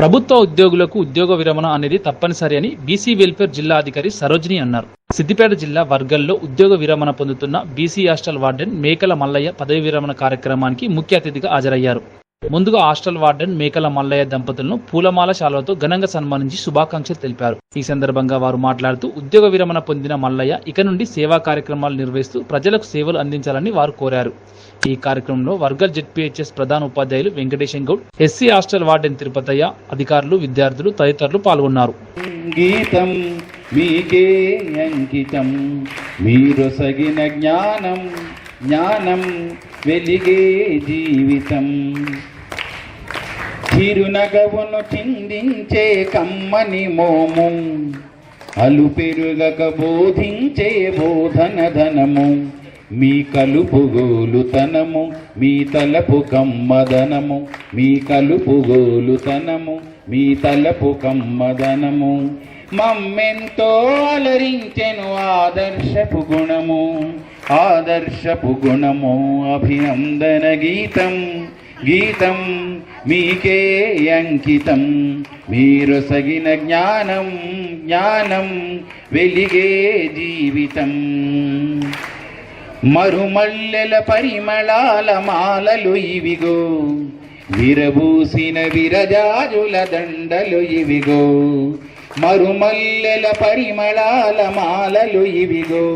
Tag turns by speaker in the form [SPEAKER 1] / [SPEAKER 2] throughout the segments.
[SPEAKER 1] ప్రభుత్వ ఉద్యోగులకు ఉద్యోగ విరమణ అనేది తప్పనిసరి అని బీసీ వెల్ఫేర్ జిల్లా అధికారి సరోజిని అన్నారు. సిద్దిపేట జిల్లా వర్గల్లో ఉద్యోగ విరమణ పొందుతున్న బీసీ హాస్టల్ వార్డెన్ మేకల మల్లయ్య పదవి విరమణ కార్యక్రమానికి ముఖ్య అతిథిగా హాజరయ్యారు. ముందుగా హాస్టల్ వార్డెన్ మేకల మల్లయ్య దంపతులను పూలమాల శాలతో ఘనంగా సన్మానించి శుభాకాంక్షలు తెలిపారు. ఈ సందర్భంగా వారు మాట్లాడుతూ ఉద్యోగ విరమణ పొందిన మల్లయ్య ఇక నుండి సేవా కార్యక్రమాలు నిర్వహిస్తూ ప్రజలకు సేవలు అందించాలని వారు కోరారు. ఈ కార్యక్రమంలో వర్గల్ జెడ్పీహెచ్ఎస్ ప్రధాన ఉపాధ్యాయులు Venkatesham Goud SC hostel warden Tirupathaiah అధికారులు విద్యార్థులు తదితరులు పాల్గొన్నారు.
[SPEAKER 2] గీతం మీకే అంకితం మీరు సగిన జ్ఞానం జ్ఞానం వెలిగే జీవితం. చిరునగవును చిందించే కమ్మని మోము అలు పెరుగక బోధించే బోధన ధనము మీ కలుపుగోలుతనము మీ తలపు కమ్మదనము. మీ కలుపుగోలుతనము మీ తలపు కమ్మదనము. మమ్మెంతో అలరించెను ఆదర్శపు గుణము. ఆదర్శపు గుణము అభినందన గీతం. గీతం మీకే అంకితం. మీరు సగిన జ్ఞానం జ్ఞానం వెలిగే జీవితం. మరుమల్లెల పరిమళాల మాలలు ఇవిగో విరబూసిన విరజాజుల దండలు ఇవిగో మరుమల్లెల పరిమళాల మాలలు ఇవిగో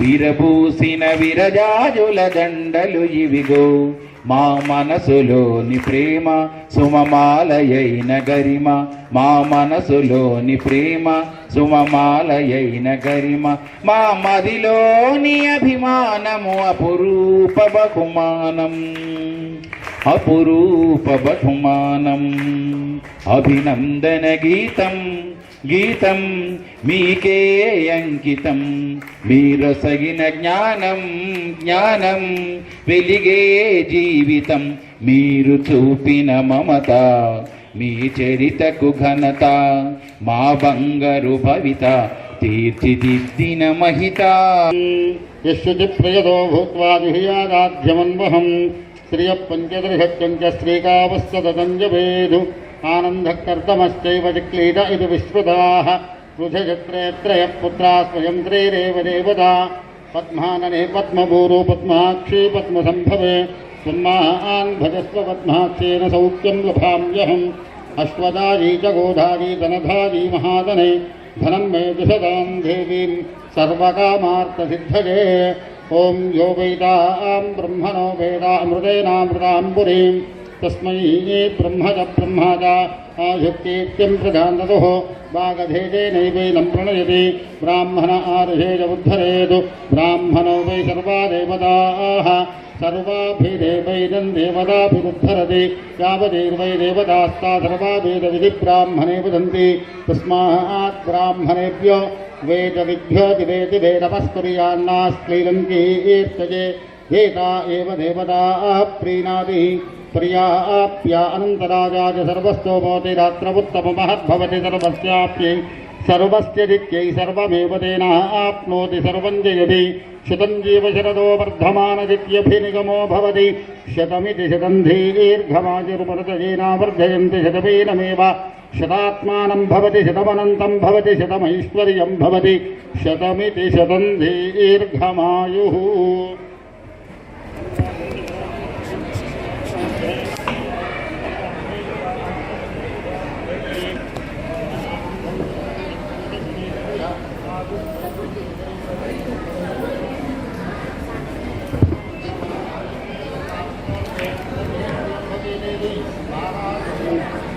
[SPEAKER 2] విరబూసిన విరజాజుల దండలు ఇవిగో. మా మనసులోని ప్రేమ సుమమాలయైన గరిమ. మా మనసులోని ప్రేమ సుమమాలయైన గరిమ. మా మదిలోని అభిమానము అపురూప బహుమానం అపురూప బహుమానం అభినందన గీతం. గీతం మీకే అంకితం. మీరసగిన జ్ఞానం జ్ఞానం వెలిగే జీవితం. మీరు చూపిన మమత మీ చరితకు ఘనత మా బంగరు భవిత తీర్చిదిద్దిన మహిత.
[SPEAKER 3] యశ్వతి ప్రియదో భూత్వా దిహ్యాదాధ్యమన్వహం. శ్రియ పంచదృహత్యం आनन्दकर्तमश्चैव क्लीड इति विश्वदाः त्रयः पुत्रा स्वयं श्रीरेव देवता। पद्मानने पद्मभूरो, पद्माक्षी पद्मसम्भवे। त्वन्मान् भजस्व पद्माक्षेन सौख्यं लभाम्यहम् अश्वदारी च गोधारी धनधारी महादने। धनं मे दिशदां देवीं सर्वकामार्थसिद्धये। ॐ यो वेदां ब्रह्मणो वेदामृतेनामृताम्बुरीम् तस्मै ब्रह्म च ब्रह्म च आशक्तीत्यं प्रधान्ततुः वागधेजेनैवेदं प्रणयति। ब्राह्मण आदशेज उद्धरे ब्राह्मण वै सर्वा देवता। सर्वाभिदेवैनं देवताभिरुद्धरति। यावदेर्वै देवतास्ता सर्वावेदविधि ब्राह्मणे वदन्ति। तस्मात् ब्राह्मणेभ्यो वेदविभ्यो दिवेति वेदवस्तुर्यान्नास्क्लीलङ्की ఏతా ఏవ దేవతాः ప్రీణాతి ప్రియాప్య అనంతరాజాయ సర్వస్తోమోతి రాత్రముత్తమమహద్భవతి సర్వస్యాప్యై సర్వస్య దిత్యై సర్వమేవ తేన ఆప్నోతి సర్వం జయతి. శతం జీవ శరదో వర్ధమానదిత్యభినిగమో భవతి. శతమితి శతం దీర్ఘమాజుర్మృతజేనావర్ధయంతి శతమేనమేవ. శతాత్మానం భవతి శతమనంతం భవతి శతమైశ్వర్యం భవతి. శతమితి శతం దీర్ఘమాయు.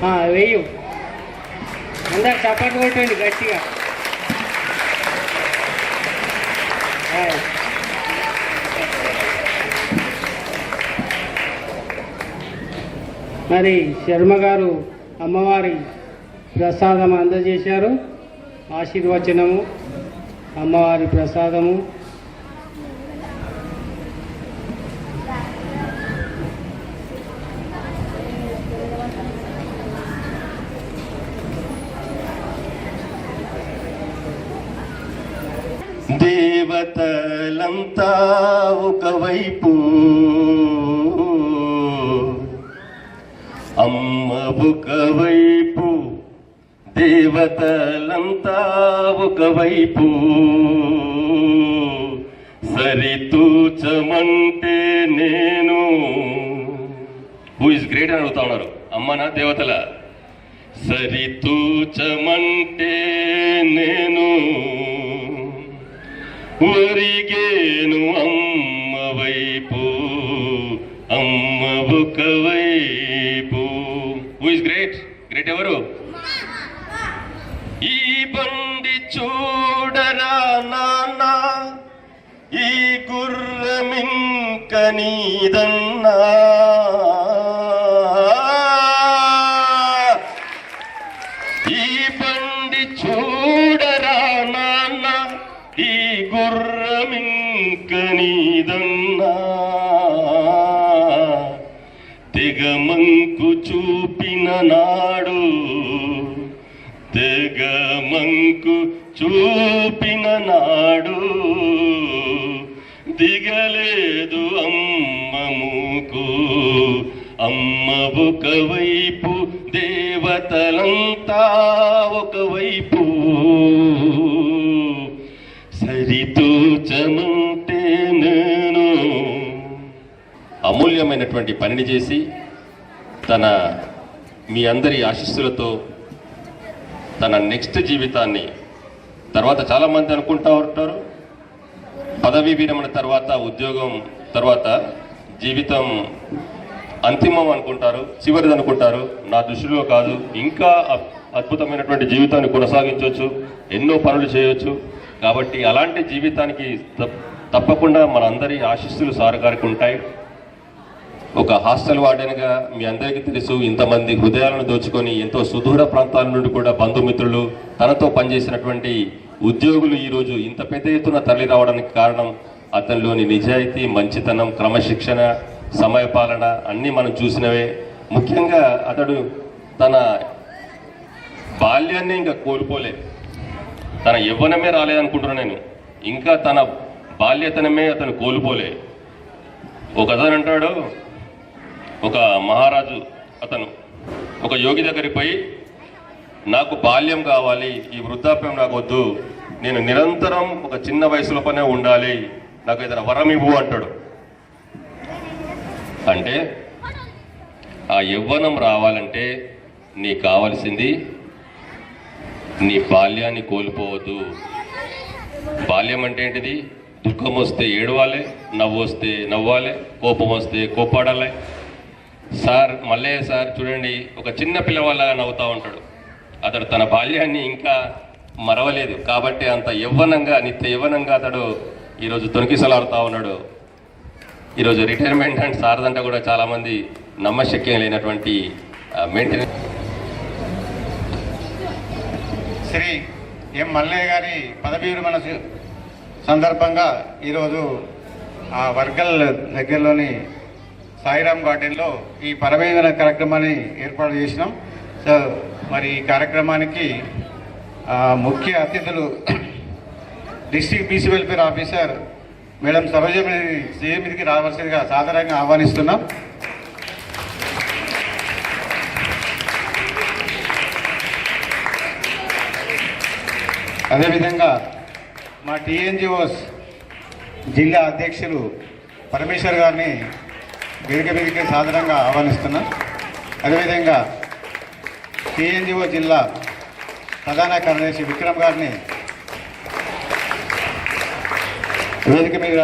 [SPEAKER 4] వేయు అందరు చప్పట్లు కొట్టండి గట్టిగా. మరి శర్మ గారు అమ్మవారి ప్రసాదం అందజేశారు. ఆశీర్వచనము అమ్మవారి ప్రసాదము.
[SPEAKER 5] దేవతలంతా ఒకవైపు. అమ్మ ఒకవైపు దేవతలంతా ఒకవైపు. సరితూచమంటే నేను. హూ ఇస్ గ్రేట్ అని అడుగుతా ఉన్నారు. అమ్మనా దేవతల. సరితూచమంటే నేను. మరిగేను అమ్మ వైపు అమ్మ ఒక వైపు. హూ ఇస్ గ్రేట్ గ్రేట్ ఎవరు? ఈ బండి చూడరా నాన్న ఈ గుర్రమింక నీదన్నా. నాడు తెగమంకు చూపిన నాడు దిగలేదు అమ్మముకు అమ్మ ఒకవైపు దేవతలంతా ఒకవైపు. సరితూచమంటే నేను. అమూల్యమైనటువంటి పనిని చేసి తన మీ అందరి ఆశీస్సులతో తన నెక్స్ట్ జీవితాన్ని తర్వాత చాలామంది అనుకుంటా ఉంటారు. పదవీ విరమణ తర్వాత ఉద్యోగం తర్వాత జీవితం అంతిమం అనుకుంటారు చివరిది అనుకుంటారు. నా దృష్టిలో కాదు. ఇంకా అ- అద్భుతమైనటువంటి జీవితాన్ని కొనసాగించవచ్చు ఎన్నో పనులు చేయవచ్చు. కాబట్టి అలాంటి జీవితానికి తప్పకుండా మనందరి ఆశీస్సులు సారు గారికి ఉంటాయి. ఒక హాస్టల్ వార్డెన్గా మీ అందరికీ తెలుసు ఇంతమంది హృదయాలను దోచుకొని ఎంతో సుదూర ప్రాంతాల నుండి కూడా బంధుమిత్రులు తనతో పనిచేసినటువంటి ఉద్యోగులు ఈరోజు ఇంత పెద్ద ఎత్తున తరలి రావడానికి కారణం అతనిలోని నిజాయితీ మంచితనం క్రమశిక్షణ సమయపాలన అన్నీ మనం చూసినవే. ముఖ్యంగా అతడు తన బాల్యాన్ని ఇంకా కోల్పోలే. తన యవ్వనమే రాలేదనుకుంటున్నాను నేను. ఇంకా తన బాల్యతనమే అతను కోల్పోలే. ఒక అతను అంటాడు ఒక మహారాజు అతను ఒక యోగి దగ్గరికి పోయి నాకు బాల్యం కావాలి ఈ వృద్ధాప్యం నాకు వద్దు నేను నిరంతరం ఒక చిన్న వయసులోపనే ఉండాలి నాకు ఏదైనా వరం ఇవ్వు అంటాడు. అంటే ఆ యవ్వనం రావాలంటే నీకు కావాల్సింది నీ బాల్యాన్ని కోల్పోవద్దు. బాల్యం అంటే ఏంటిది? దుఃఖం వస్తే ఏడవాలి నవ్వు వస్తే నవ్వాలి కోపం వస్తే కోపాడాలి. సార్ మల్లయ్య సార్ చూడండి ఒక చిన్న పిల్లవాళ్ళగా నవ్వుతూ ఉంటాడు. అతడు తన బాల్యాన్ని ఇంకా మరవలేదు. కాబట్టి అంత యవ్వనంగా నిత్య యవ్వనంగా అతడు ఈరోజు తొనికిసలాడుతూ ఉన్నాడు. ఈరోజు రిటైర్మెంట్ అండ్ సారదంట కూడా చాలామంది నమ్మశక్యం లేనటువంటి మెయింటెనెన్స్
[SPEAKER 6] శ్రీ ఎం మల్లయ్య గారి పదవీ విరమణ సందర్భంగా ఈరోజు ఆ వర్గల్ దగ్గరలోని సాయిరామ్ గార్డెన్లో ఈ పరమేదన కార్యక్రమాన్ని ఏర్పాటు చేసినాం. సో మరి ఈ కార్యక్రమానికి ముఖ్య అతిథులు district BC welfare officer madam Sarojamani CM మీదకి రావాల్సిందిగా సాధారణంగా ఆహ్వానిస్తున్నాం. అదేవిధంగా మా టీఎన్జిఓస్ జిల్లా అధ్యక్షులు పరమేశ్వర్ గారిని వేదిక మీదకి సాధారణంగా ఆహ్వానిస్తున్నా. అదేవిధంగా టీఎన్జిఓ జిల్లా ప్రధాన కార్యదర్శి విక్రమ్ గారిని వేదిక మీద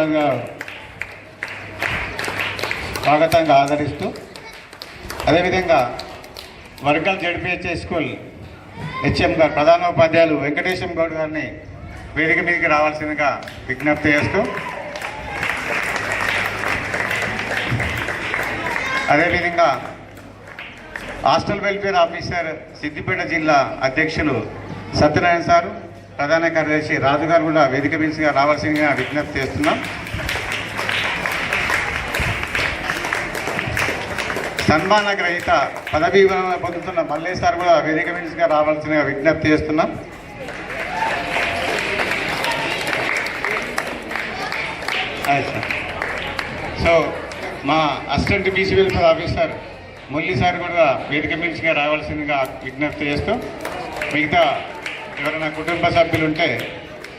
[SPEAKER 6] స్వాగతంగా ఆదరిస్తూ అదేవిధంగా వర్గల్ జడ్పిహెచ్ఏ స్కూల్ హెచ్ఎం గారు ప్రధానోపాధ్యాయులు వెంకటేశం గౌడ్ గారిని వేదిక మీదకి రావాల్సిందిగా విజ్ఞప్తి చేస్తూ అదేవిధంగా హాస్టల్ వెల్ఫేర్ ఆఫీసర్ సిద్దిపేట జిల్లా అధ్యక్షులు సత్యనారాయణ సారు ప్రధాన కార్యదర్శి రాజు గారు కూడా వేదిక మీదగా రావాల్సిందిగా విజ్ఞప్తి చేస్తున్నాం. సన్మాన గ్రహీత పదవీ విరమణ పొందుతున్న మల్లేష్ సార్ కూడా వేదిక మీదగా రావాల్సిందిగా విజ్ఞప్తి చేస్తున్నాం. Hi sir. సో మా assistant BC welfare officer
[SPEAKER 3] Murali sir కూడా వేదిక మించిగా రావాల్సిందిగా విజ్ఞప్తి చేస్తూ మిగతా ఎవరైనా కుటుంబ సభ్యులు ఉంటే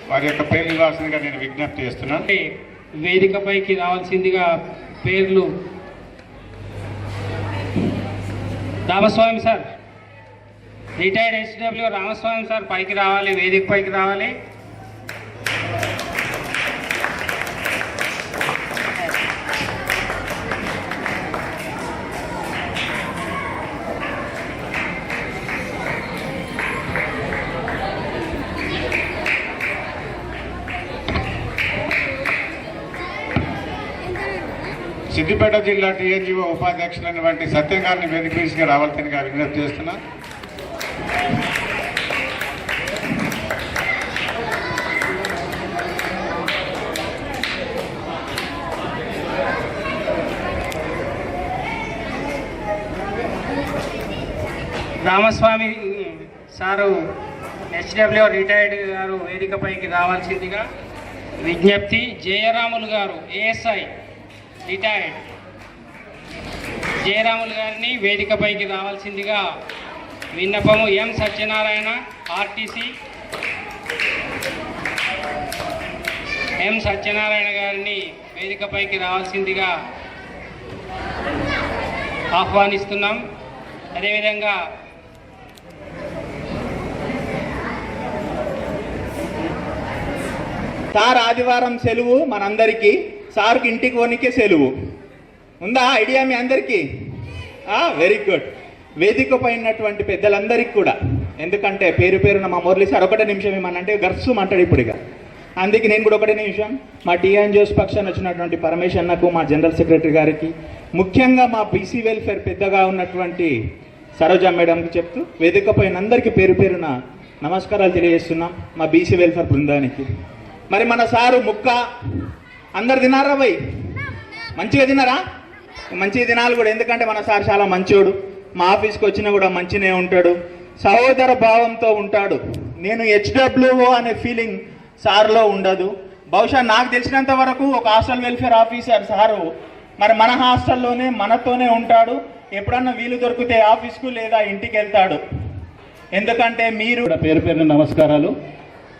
[SPEAKER 3] వారి యొక్క పేర్లు ఇవ్వాల్సిందిగా నేను విజ్ఞప్తి చేస్తున్నాను.
[SPEAKER 4] అంటే వేదికపైకి రావాల్సిందిగా పేర్లు. Ramaswamy sir. Retired SW Ramaswamy sir పైకి రావాలి వేదిక పైకి రావాలి.
[SPEAKER 3] సిద్దిపేట జిల్లా టీఎన్జీఓ ఉపాధ్యక్షులైనటువంటి సత్యం గారిని వేదిక మించిగా రావాల్సిందిగా విజ్ఞప్తి చేస్తున్నా.
[SPEAKER 4] రామస్వామి సారు హెచ్డబ్ల్యూ రిటైర్డ్ గారు వేదికపైకి రావాల్సిందిగా విజ్ఞప్తి. జయరాములు గారు ఏఎస్ఐ. రిటైర్డ్. జయరాములు గారిని వేదికపైకి రావాల్సిందిగా విన్నపము M Satyanarayana RTC. M Satyanarayana గారిని వేదికపైకి రావాల్సిందిగా ఆహ్వానిస్తున్నాం. అదేవిధంగా
[SPEAKER 7] సార్ ఆదివారం సెలవు మనందరికీ. సార్కి ఇంటికి పోనీకే సెలవు. ఉందా ఐడియా మీ అందరికీ? వెరీ గుడ్ వేదిక పైనటువంటి పెద్దలందరికీ కూడా. ఎందుకంటే పేరు పేరున మా మురళి సార్ ఒకటే నిమిషం ఏమనంటే గర్సు అంటాడు ఇప్పుడు ఇక. అందుకే నేను కూడా ఒకటే నిమిషం. మా టీఎన్ జోస్ పక్షాన్ని వచ్చినటువంటి పరమేశ్ అన్నకు మా జనరల్ సెక్రటరీ గారికి ముఖ్యంగా మా బీసీ వెల్ఫేర్ పెద్దగా ఉన్నటువంటి సరోజ మేడంకి చెప్తూ వేదిక పైన అందరికీ పేరు పేరున నమస్కారాలు తెలియజేస్తున్నాం మా బీసీ వెల్ఫేర్ బృందానికి. మరి మన సారు ముక్క అందరు తినారా పోయి మంచిగా తిన్నారా? మంచిగా తినాలి కూడా ఎందుకంటే మన సార్ చాలా మంచోడు. మా ఆఫీస్కి వచ్చినా కూడా మంచినే ఉంటాడు. సహోదర భావంతో ఉంటాడు. నేను హెచ్డబ్ల్యూఓ అనే ఫీలింగ్ సార్లో ఉండదు. బహుశా నాకు తెలిసినంత వరకు ఒక హాస్టల్ వెల్ఫేర్ ఆఫీసర్ సారు మరి మన హాస్టల్లోనే మనతోనే ఉంటాడు. ఎప్పుడన్నా వీలు దొరికితే ఆఫీస్కు లేదా ఇంటికి వెళ్తాడు. ఎందుకంటే మీరు
[SPEAKER 8] కూడా పేరు పేరున నమస్కారాలు.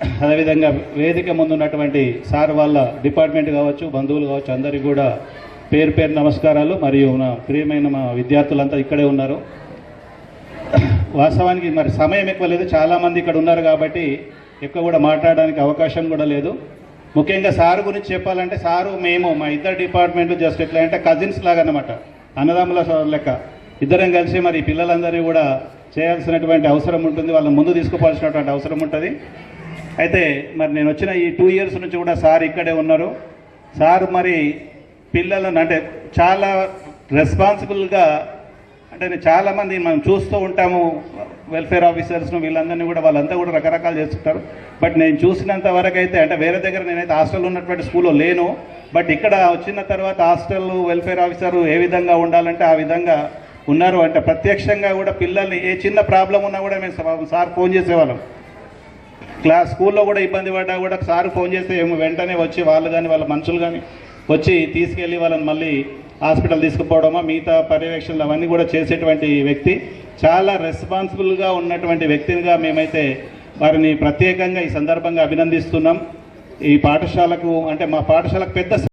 [SPEAKER 8] అదేవిధంగా వేదిక ముందు ఉన్నటువంటి సార్ వాళ్ళ డిపార్ట్మెంట్ కావచ్చు బంధువులు కావచ్చు అందరికీ కూడా పేరు పేరు నమస్కారాలు. మరియు నా ప్రియమైన మా విద్యార్థులంతా ఇక్కడే ఉన్నారు. వాస్తవానికి మరి సమయం ఎక్కువ లేదు. చాలామంది ఇక్కడ ఉన్నారు కాబట్టి ఎక్కువ కూడా మాట్లాడడానికి అవకాశం కూడా లేదు. ముఖ్యంగా సార్ గురించి చెప్పాలంటే సారు మేము మా ఇద్దరు డిపార్ట్మెంట్ జస్ట్ ఎట్లా అంటే కజిన్స్ లాగా అనమాట అన్నదమ్ముల లెక్క. ఇద్దరం కలిసి మరి ఈ పిల్లలందరినీ కూడా చేయాల్సినటువంటి అవసరం ఉంటుంది. వాళ్ళని ముందు తీసుకుపోవాల్సినటువంటి అవసరం ఉంటుంది. అయితే మరి నేను వచ్చిన ఈ టూ ఇయర్స్ నుంచి కూడా సార్ ఇక్కడే ఉన్నారు. సార్ మరి పిల్లలను అంటే చాలా రెస్పాన్సిబుల్గా అంటే నేను చాలామంది మనం చూస్తూ ఉంటాము. వెల్ఫేర్ ఆఫీసర్స్ను వీళ్ళందరినీ కూడా వాళ్ళంతా కూడా రకరకాలు చేస్తుంటారు. బట్ నేను చూసినంత వరకు అయితే అంటే వేరే దగ్గర నేనైతే హాస్టల్లో ఉన్నటువంటి స్కూల్లో లేను. బట్ ఇక్కడ వచ్చిన తర్వాత హాస్టల్ వెల్ఫేర్ ఆఫీసర్ ఏ విధంగా ఉండాలంటే ఆ విధంగా ఉన్నారు. అంటే ప్రత్యక్షంగా కూడా పిల్లల్ని ఏ చిన్న ప్రాబ్లం ఉన్నా కూడా మేము సార్ ఫోన్ చేసేవాళ్ళం. క్లాస్ స్కూల్లో కూడా ఇబ్బంది పడ్డా కూడా సార్ ఫోన్ చేస్తే ఏమో వెంటనే వచ్చి వాళ్ళు కానీ వాళ్ళ మనుషులు కానీ వచ్చి తీసుకెళ్ళి వాళ్ళని మళ్ళీ హాస్పిటల్ తీసుకుపోవడమా మిగతా పర్యవేక్షణలు అవన్నీ కూడా చేసేటువంటి వ్యక్తి. చాలా రెస్పాన్సిబుల్గా ఉన్నటువంటి వ్యక్తినిగా మేమైతే వారిని ప్రత్యేకంగా ఈ సందర్భంగా అభినందిస్తున్నాం. ఈ పాఠశాలకు అంటే మా పాఠశాలకు పెద్ద